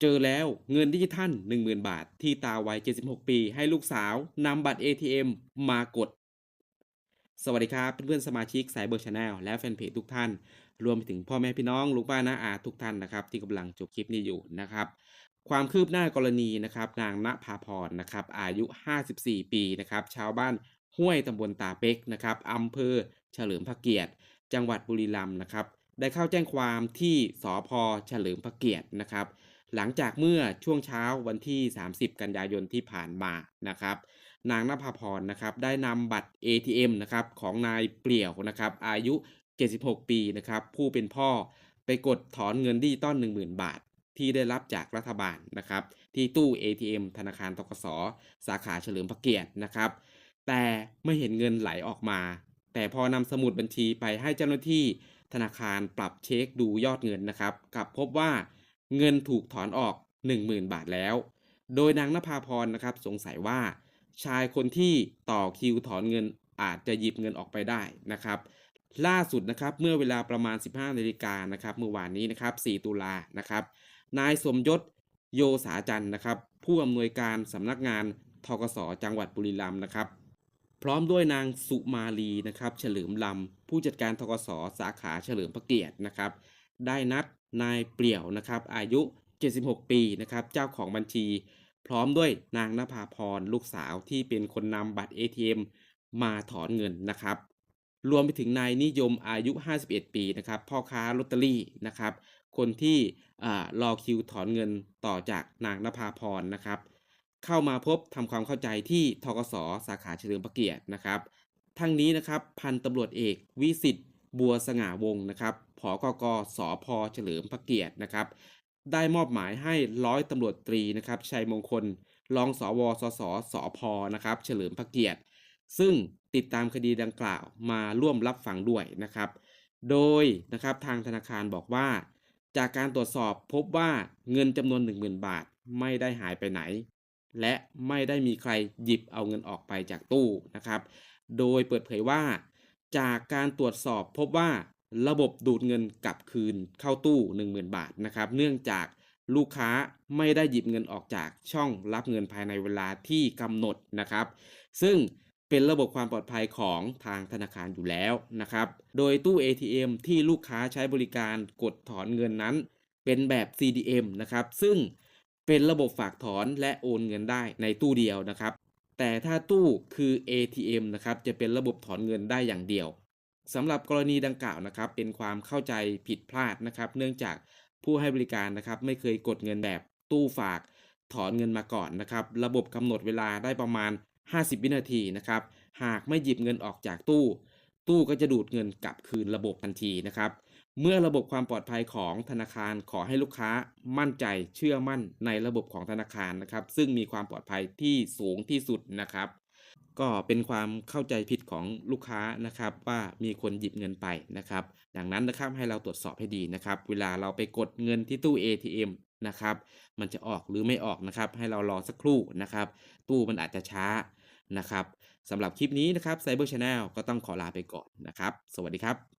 เจอแล้วเงินดิจิทัล 10,000 บาท ที่ตาวัย 76 ปี ให้ลูกสาวนำบัตร ATM มากด สวัสดีครับเพื่อนๆสมาชิกสายเบอร์ชาแนลและแฟนเพจทุกท่าน รวมไปถึงพ่อแม่พี่น้องลูกบ้านน้าอาทุกท่านนะครับ ที่กำลังจบคลิปนี้อยู่นะครับ ความคืบหน้ากรณีนะครับ นางณภาพรนะครับ อายุ 54 ปีนะครับ ชาวบ้านห้วยตำบลตาเป็กนะครับอำเภอเฉลิมพระเกียรติ จังหวัดบุรีรัมย์นะครับ ได้เข้าแจ้งความที่สพเฉลิมพระเกียรตินะครับ หลังจากเมื่อช่วงเช้าวันที่ 30 กันยายนที่ผ่านมานะครับนางนภาพรนะครับได้นำบัตร ATM นะครับของนายเปลี่ยวนะครับอายุ 76 ปีนะครับผู้เป็นพ่อไปกดถอนเงินดิจิตอล10,000 บาท ที่ได้รับจากรัฐบาลนะครับที่ตู้ ATM ธนาคารตกสสาขาเฉลิมพระเกียรตินะครับ แต่ไม่เห็นเงินไหลออกมา แต่พอนำสมุดบัญชีไปให้เจ้าหน้าที่ธนาคารปรับเช็คดูยอดเงินนะครับกลับพบว่า เงินถูกถอนออก 10,000 บาทแล้ว โดยนางนภาพรนะครับสงสัยว่า ชายคนที่ต่อคิวถอนเงินอาจจะหยิบเงินออกไปได้นะครับล่าสุดนะครับเมื่อเวลาประมาณ 15นาฬิกานะครับเมื่อวานนี้นะครับ 4 ตุลานะครับ นายสมยศโยสาจันนะครับ ผู้อำนวยการสำนักงานทกสจังหวัดบุรีรัมย์นะครับ พร้อมด้วยนางสุมาลีนะครับ เฉลิมลำผู้จัดการทกสสาขาเฉลิมพระเกียรตินะครับ ได้นัดนายเปลี่ยวนะครับ อายุ 76 ปีนะครับ เจ้าของบัญชี พร้อมด้วยนางนภาพรลูกสาวที่เป็นคนนำบัตร ATM มาถอนเงินนะครับ รวมไปถึงนายนิยมอายุ 51 ปีนะครับ พ่อค้าลอตเตอรี่นะครับ คนที่รอคิวถอนเงินต่อจากนางนภาพรนะครับ เข้ามาพบทำความเข้าใจที่ทกสสาขาเฉลิมพระเกียรตินะครับ ทั้งนี้นะครับพันตำรวจเอกวิสิทธิ์ บัวสง่าวงนะครับผอกกสพเฉลิมพระเกียรตินะครับ ได้มอบหมายให้ร้อยตำรวจตรีนะครับชัยมงคล รองสวสสสพนะครับเฉลิมพระเกียรติ ซึ่งติดตามคดีดังกล่าวมาร่วมรับฟังด้วยนะครับ โดยนะครับทางธนาคารบอกว่า จากการตรวจสอบพบว่าเงินจำนวน 10,000 บาทไม่ได้หายไปไหน และไม่ได้มีใครหยิบเอาเงินออกไปจากตู้นะครับ โดยเปิดเผยว่า จากการตรวจสอบพบว่าระบบดูดเงินกลับคืนเข้าตู้ 10,000 บาทนะครับ เนื่องจากลูกค้าไม่ได้หยิบเงินออกจากช่องรับเงินภายในเวลาที่กำหนดนะครับ ซึ่งเป็นระบบความปลอดภัยของทางธนาคารอยู่แล้วนะครับ โดยตู้ ATM ที่ลูกค้าใช้บริการกดถอนเงินนั้น เป็นแบบ CDM นะครับ ซึ่งเป็นระบบฝากถอนและโอนเงินได้ในตู้เดียวนะครับ แต่ถ้าตู้คือ ATM นะครับจะเป็นระบบถอนเงินได้อย่างเดียวสำหรับกรณีดังกล่าวนะครับ เป็นความเข้าใจผิดพลาดนะครับ เนื่องจากผู้ให้บริการนะครับ ไม่เคยกดเงินแบบตู้ฝาก ถอนเงินมาก่อนนะครับ ระบบกำหนดเวลาได้ประมาณ 50 วินาทีนะครับ หากไม่หยิบเงินออกจากตู้ ตู้ก็จะดูดเงินกลับคืนระบบทันทีนะครับ เมื่อระบบความปลอดภัยของธนาคารขอให้ลูกค้ามั่นใจเชื่อมั่นในระบบของธนาคารนะครับ ซึ่งมีความปลอดภัยที่สูงที่สุดนะครับ ก็เป็นความเข้าใจผิดของลูกค้านะครับ ว่ามีคนหยิบเงินไปนะครับ ดังนั้นนะครับให้เราตรวจสอบให้ดีนะครับ เวลาเราไปกดเงินที่ตู้ ATM นะครับมันจะออกหรือไม่ออกนะครับ ให้เรารอสักครู่นะครับ ตู้มันอาจจะช้านะครับสำหรับคลิปนี้นะครับ Cyber Channel ก็ต้องขอลาไปก่อนนะครับ สวัสดีครับ